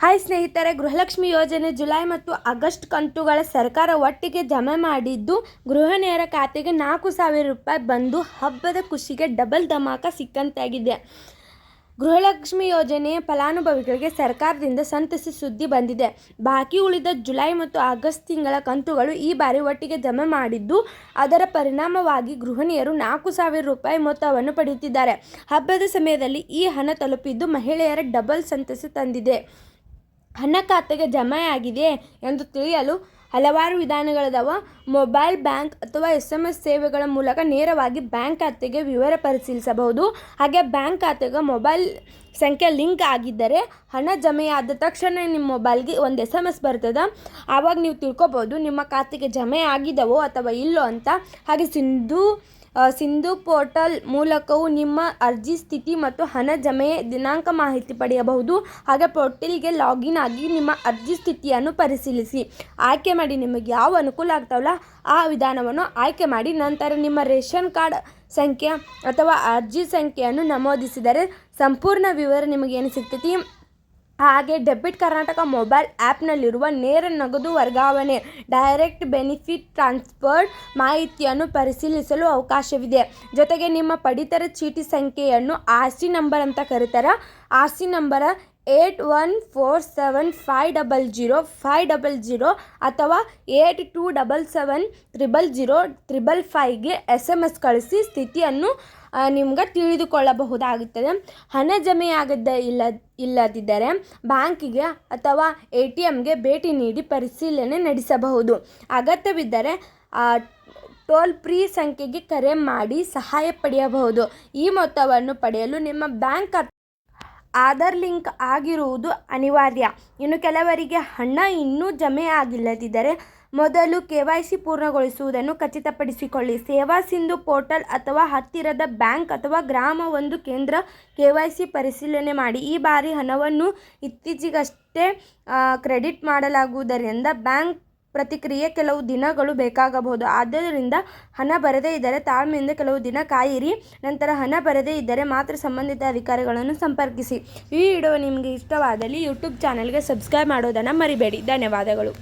Hi ಸ್ನೇಹಿತರೆ, ಗೃಹಲಕ್ಷ್ಮಿ ಯೋಜನೆ July ಮತ್ತು ಆಗಸ್ಟ್ ಕಂತುಗಳ ಸರ್ಕಾರ ಒಟ್ಟಿಗೆ ಜಮೆ ಮಾಡಿದ್ದು ಗೃಹಿಣಿಯರ ಖಾತೆಗೆ ನಾಲ್ಕು ಸಾವಿರ ರೂಪಾಯಿ ಬಂದು ಹಬ್ಬದ ಖುಷಿಗೆ ಡಬಲ್ ಧಮಾಕ ಸಿಕ್ಕಂತಾಗಿದೆ. ಗೃಹಲಕ್ಷ್ಮಿ ಯೋಜನೆಯ ಫಲಾನುಭವಿಗಳಿಗೆ ಸರ್ಕಾರದಿಂದ ಸಂತಸ ಸುದ್ದಿ ಬಂದಿದೆ. ಬಾಕಿ ಉಳಿದ ಜುಲೈ ಮತ್ತು ಆಗಸ್ಟ್ ತಿಂಗಳ ಕಂತುಗಳು ಈ ಬಾರಿ ಒಟ್ಟಿಗೆ ಜಮೆ ಮಾಡಿದ್ದು, ಅದರ ಪರಿಣಾಮವಾಗಿ ಗೃಹಿಣಿಯರು ನಾಲ್ಕು ಸಾವಿರ ರೂಪಾಯಿ ಮೊತ್ತವನ್ನು ಪಡೆಯುತ್ತಿದ್ದಾರೆ. ಹಬ್ಬದ ಸಮಯದಲ್ಲಿ ಈ ಹಣ ತಲುಪಿದ್ದು ಮಹಿಳೆಯರ ಡಬಲ್ ಸಂತಸ ತಂದಿದೆ. ಹಣ ಖಾತೆಗೆ ಜಮೆಯಾಗಿದೆ ಎಂದು ತಿಳಿಯಲು ಹಲವಾರು ವಿಧಾನಗಳಿದಾವೆ. ಮೊಬೈಲ್ ಬ್ಯಾಂಕ್ ಅಥವಾ ಎಸ್ ಎಂ ಎಸ್ ಸೇವೆಗಳ ಮೂಲಕ ನೇರವಾಗಿ ಬ್ಯಾಂಕ್ ಖಾತೆಗೆ ವಿವರ ಪರಿಶೀಲಿಸಬಹುದು. ಹಾಗೆ ಬ್ಯಾಂಕ್ ಖಾತೆಗೆ ಮೊಬೈಲ್ ಸಂಖ್ಯೆ ಲಿಂಕ್ ಆಗಿದ್ದರೆ ಹಣ ಜಮೆಯಾದ ತಕ್ಷಣ ನಿಮ್ಮ ಮೊಬೈಲ್ಗೆ ಒಂದು ಎಸ್ ಎಂ ಎಸ್ ಬರ್ತದೆ. ಆವಾಗ ನೀವು ತಿಳ್ಕೊಬೋದು ನಿಮ್ಮ ಖಾತೆಗೆ ಜಮೆ ಆಗಿದವೋ ಅಥವಾ ಇಲ್ಲೋ ಅಂತ. ಹಾಗೆ ಸಿಂಧು ಸಿಂಧು ಪೋರ್ಟಲ್ ಮೂಲಕವೂ ನಿಮ್ಮ ಅರ್ಜಿ ಸ್ಥಿತಿ ಮತ್ತು ಹಣ ಜಮೆಯ ದಿನಾಂಕ ಮಾಹಿತಿ ಪಡೆಯಬಹುದು. ಹಾಗೆ ಪೋರ್ಟಲ್ಗೆ ಲಾಗಿನ್ ಆಗಿ ನಿಮ್ಮ ಅರ್ಜಿ ಸ್ಥಿತಿಯನ್ನು ಪರಿಶೀಲಿಸಿ. ಆಯ್ಕೆ ಮಾಡಿ ನಿಮಗೆ ಯಾವ ಅನುಕೂಲ ಆಗ್ತಾವಲ್ಲ ಆ ವಿಧಾನವನ್ನು ಆಯ್ಕೆ ಮಾಡಿ ನಂತರ ನಿಮ್ಮ ರೇಷನ್ ಕಾರ್ಡ್ ಸಂಖ್ಯೆ ಅಥವಾ ಅರ್ಜಿ ಸಂಖ್ಯೆಯನ್ನು ನಮೂದಿಸಿದರೆ ಸಂಪೂರ್ಣ ವಿವರ ನಿಮಗೇನು ಸಿಗ್ತೈತಿ? ಹಾಗೆ ಡೆಬಿಟ್ ಕರ್ನಾಟಕ ಮೊಬೈಲ್ ಆ್ಯಪ್ನಲ್ಲಿರುವ ನೇರ ನಗದು ವರ್ಗಾವಣೆ ಡೈರೆಕ್ಟ್ ಬೆನಿಫಿಟ್ ಟ್ರಾನ್ಸ್ಫರ್ ಮಾಹಿತಿಯನ್ನು ಪರಿಶೀಲಿಸಲು ಅವಕಾಶವಿದೆ. ಜೊತೆಗೆ ನಿಮ್ಮ ಪಡಿತರ ಚೀಟಿ ಸಂಖ್ಯೆಯನ್ನು ಆರ್ ಸಿ ನಂಬರ್ ಅಂತ ಕರೀತಾರೆ. R C number eight one four seven five double zero five double zero ಅಥವಾ eight two double seven triple zero triple ಫೈವ್ಗೆ S M S ಕಳಿಸಿ ಸ್ಥಿತಿಯನ್ನು ನಿಮ್ಗೆ ತಿಳಿದುಕೊಳ್ಳಬಹುದಾಗುತ್ತದೆ. ಹಣ ಜಮೆಯಾಗದ ಇಲ್ಲ, ಇಲ್ಲದಿದ್ದರೆ ಬ್ಯಾಂಕಿಗೆ ಅಥವಾ ಎ ಟಿ ಎಮ್ಗೆ ಭೇಟಿ ನೀಡಿ ಪರಿಶೀಲನೆ ನಡೆಸಬಹುದು. ಅಗತ್ಯವಿದ್ದರೆ ಟೋಲ್ ಫ್ರೀ ಸಂಖ್ಯೆಗೆ ಕರೆ ಮಾಡಿ ಸಹಾಯ ಪಡೆಯಬಹುದು. ಈ ಮೊತ್ತವನ್ನು ಪಡೆಯಲು ನಿಮ್ಮ ಬ್ಯಾಂಕ್ ಆಧಾರ್ ಲಿಂಕ್ ಆಗಿರುವುದು ಅನಿವಾರ್ಯ. ಇನ್ನು ಕೆಲವರಿಗೆ ಹಣ ಇನ್ನೂ ಜಮೆ ಆಗಿಲ್ಲದಿದ್ದರೆ ಮೊದಲು ಕೆ ವೈ ಸಿ ಪೂರ್ಣಗೊಳಿಸುವುದನ್ನು ಖಚಿತಪಡಿಸಿಕೊಳ್ಳಿ. ಸೇವಾ ಸಿಂಧು ಪೋರ್ಟಲ್ ಅಥವಾ ಹತ್ತಿರದ ಬ್ಯಾಂಕ್ ಅಥವಾ ಗ್ರಾಮ ಒಂದು ಕೇಂದ್ರ ಕೆ ವೈ ಸಿ ಪರಿಶೀಲನೆ ಮಾಡಿ. ಈ ಬಾರಿ ಹಣವನ್ನು ಇತ್ತೀಚೆಗಷ್ಟೇ ಕ್ರೆಡಿಟ್ ಮಾಡಲಾಗುವುದರಿಂದ ಬ್ಯಾಂಕ್ ಪ್ರತಿಕ್ರಿಯೆ ಕೆಲವು ದಿನಗಳು ಬೇಕಾಗಬಹುದು. ಆದ್ದರಿಂದ ಹಣ ಬರದೇ ಇದ್ದರೆ ತಾಳ್ಮೆಯಿಂದ ಕೆಲವು ದಿನ ಕಾಯಿರಿ. ನಂತರ ಹಣ ಬರದೇ ಇದ್ದರೆ ಮಾತ್ರ ಸಂಬಂಧಿತ ಅಧಿಕಾರಿಗಳನ್ನು ಸಂಪರ್ಕಿಸಿ. ಈ ವಿಡಿಯೋ ನಿಮಗೆ ಇಷ್ಟವಾದಲ್ಲಿ ಯೂಟ್ಯೂಬ್ ಚಾನಲ್ಗೆ ಸಬ್ಸ್ಕ್ರೈಬ್ ಮಾಡೋದನ್ನು ಮರಿಬೇಡಿ. ಧನ್ಯವಾದಗಳು.